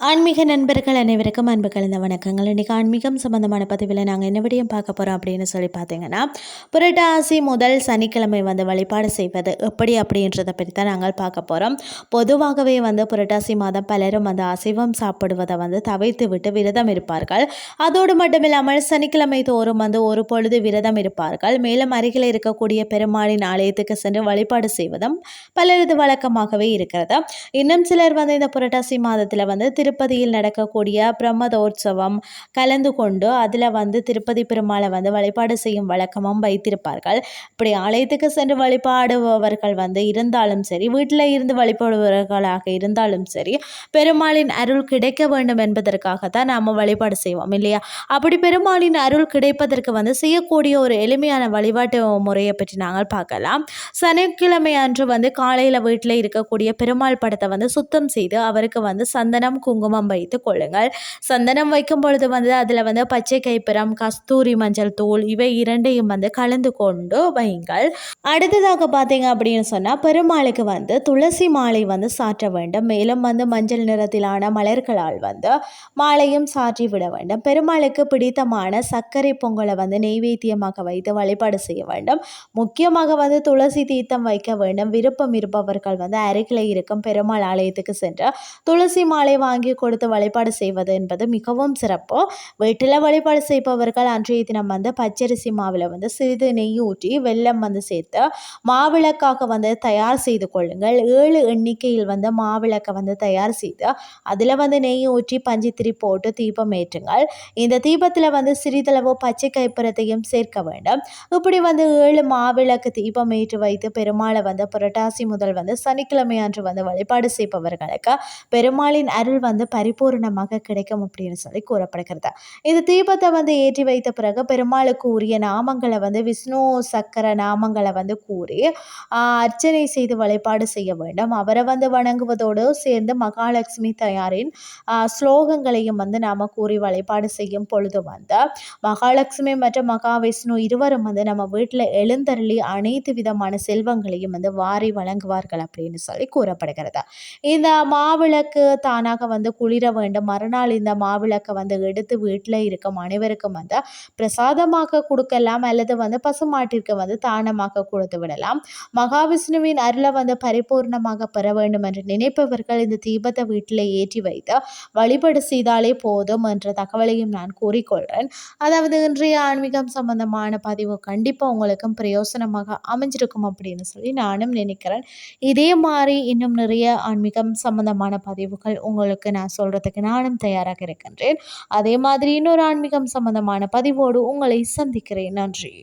ஆன்மீக நண்பர்கள் அனைவருக்கும் அன்பு கலந்த வணக்கங்கள். இன்றைக்கி ஆன்மீகம் சம்மந்தமான பதிவில் நாங்கள் என்ன விடியும் பார்க்க போகிறோம் அப்படின்னு சொல்லி பார்த்தீங்கன்னா புரட்டாசி முதல் சனிக்கிழமை வந்து வழிபாடு செய்வது எப்படி அப்படின்றத பற்றி தான் நாங்கள் பார்க்க போகிறோம் பொதுவாகவே வந்து புரட்டாசி மாதம் பலரும் வந்து அசைவம் சாப்பிடுவதை வந்து தவிர்த்து விட்டு விரதம் இருப்பார்கள். அதோடு மட்டும் இல்லாமல் சனிக்கிழமை தோறும் வந்து ஒரு பொழுது விரதம் இருப்பார்கள். மேலும் அருகில் இருக்கக்கூடிய பெருமாளின் ஆலயத்துக்கு சென்று வழிபாடு செய்வதும் பலரது வழக்கமாகவே இருக்கிறது. இன்னும் சிலர் வந்து இந்த புரட்டாசி மாதத்தில் வந்து திருப்பதியில் நடக்கக்கூடிய பிரம்மதோற்சவம் கலந்து கொண்டு அதில் வந்து திருப்பதி பெருமாளை வந்து வழிபாடு செய்யும் வழக்கமும் வைத்திருப்பார்கள். இப்படி ஆலயத்துக்கு சென்று வழிபாடுபவர்கள் வந்து இருந்தாலும் சரி வீட்டில் இருந்து வழிபடுபவர்களாக இருந்தாலும் சரி பெருமாளின் அருள் கிடைக்க வேண்டும் என்பதற்காக தான் நாம் வழிபாடு செய்வோம் இல்லையா? அப்படி பெருமாளின் அருள் கிடைப்பதற்கு வந்து செய்யக்கூடிய ஒரு எளிமையான வழிபாட்டு முறையை பற்றி நாங்கள் பார்க்கலாம். சனிக்கிழமை அன்று வந்து காலையில் வீட்டில் இருக்கக்கூடிய பெருமாள் படத்தை வந்து சுத்தம் செய்து அவருக்கு வந்து சந்தனம் குங்குமம் குங்குமம் வைத்து கொள்ளுங்கள். சந்தனம் வைக்கும் பொழுது வந்து அதில் வந்து பச்சை கைப்பரம் கஸ்தூரி மஞ்சள் தூள் இவை இரண்டையும் வந்து கலந்து கொண்டு வைங்கள் அடுத்ததாக பார்த்தீங்க அப்படின்னு சொன்னால் பெருமாளுக்கு வந்து துளசி மாலை வந்து சாற்ற வேண்டும். மேலும் வந்து மஞ்சள் நிறத்திலான மலர்களால் வந்து மாலையும் சாற்றி விட வேண்டும். பெருமாளுக்கு பிடித்தமான சர்க்கரை பொங்கலை வந்து நெய்வேத்தியமாக வைத்து வழிபாடு செய்ய வேண்டும். முக்கியமாக வந்து துளசி தீர்த்தம் வைக்க வேண்டும். விருப்பம் இருப்பவர்கள் வந்து அருகில் இருக்கும் பெருமாள் ஆலயத்துக்கு சென்று துளசி மாலை வாங்கி வாங்கி கொடுத்து வழிபாடு செய்வது என்பது மிகவும் சிறப்பு. வீட்டில் வழிபாடு செய்பவர்கள் அன்றைய தினம் வந்து பச்சரிசி மாவில் வந்து சிறிது நெய் ஊற்றி வெள்ளம் வந்து சேர்த்து மாவிளக்காக வந்து தயார் செய்து கொள்ளுங்கள். ஏழு எண்ணிக்கையில் வந்து மாவிளக்கை வந்து தயார் செய்து அதில் வந்து நெய் ஊற்றி பஞ்சித்திரி போட்டு தீபம் ஏற்றுங்கள். இந்த தீபத்தில் வந்து சிறிதளவு பச்சை கைப்புறத்தையும் சேர்க்க வேண்டும். இப்படி வந்து ஏழு மாவிளக்கு தீபம் ஏற்று வைத்து பெருமாளை வந்து புரட்டாசி முதல் வந்து சனிக்கிழமை அன்று வந்து வழிபாடு செய்பவர்களுக்கு பெருமாளின் அருள் வந்து வந்து பரிபூர்ணமாக கிடைக்கும் அப்படின்னு சொல்லி கூறப்படுகிறது. இந்த தீபத்தை வந்து ஏற்றி வைத்த பிறகு பெருமாளுக்கு உரிய நாமங்களை வந்து விஷ்ணு சக்கர நாமங்களை வந்து கூறி அர்ச்சனை செய்து வழிபாடு செய்ய வேண்டும். அவரை வந்து வணங்குவதோடு சேர்ந்து மகாலட்சுமி தயாரின் ஸ்லோகங்களையும் வந்து நாம் கூறி வழிபாடு செய்யும் பொழுது வந்து மகாலட்சுமி மற்றும் மகாவிஷ்ணு இருவரும் வந்து நம்ம வீட்டில் எழுந்தருளி அனைத்து விதமான செல்வங்களையும் வந்து வாரி வழங்குவார்கள் அப்படின்னு சொல்லி கூறப்படுகிறது. இந்த மாவிளக்கு தானாக வந்து வந்து குளிர வேண்டும். மறுநாள் இந்த மாவிளக்கை வந்து எடுத்து வீட்டில் இருக்கும் அனைவருக்கும் வந்து பிரசாதமாக கொடுக்கலாம் அல்லது வந்து பசுமாட்டிற்கு வந்து தானமாக கொடுத்து விடலாம். மகாவிஷ்ணுவின் அருளை வந்து பரிபூர்ணமாக பெற வேண்டும் என்று நினைப்பவர்கள் இந்த தீபத்தை வீட்டில் ஏற்றி வைத்து வழிபாடு செய்தாலே போதும் என்ற தகவலையும் நான் கூறிக்கொள்கிறேன் அதாவது இன்றைய ஆன்மீகம் சம்பந்தமான பதிவு கண்டிப்பாக உங்களுக்கும் பிரயோசனமாக அமைஞ்சிருக்கும் அப்படின்னு சொல்லி நானும் நினைக்கிறேன். இதே மாதிரி இன்னும் நிறைய ஆன்மீகம் சம்பந்தமான பதிவுகள் உங்களுக்கு நான் சொல்கிறதுக்கு நானும் தயாராக இருக்கின்றேன். அதே மாதிரி இன்னொரு ஆன்மீகம் சம்பந்தமான பதிவோடு உங்களை சந்திக்கிறேன். நன்றி.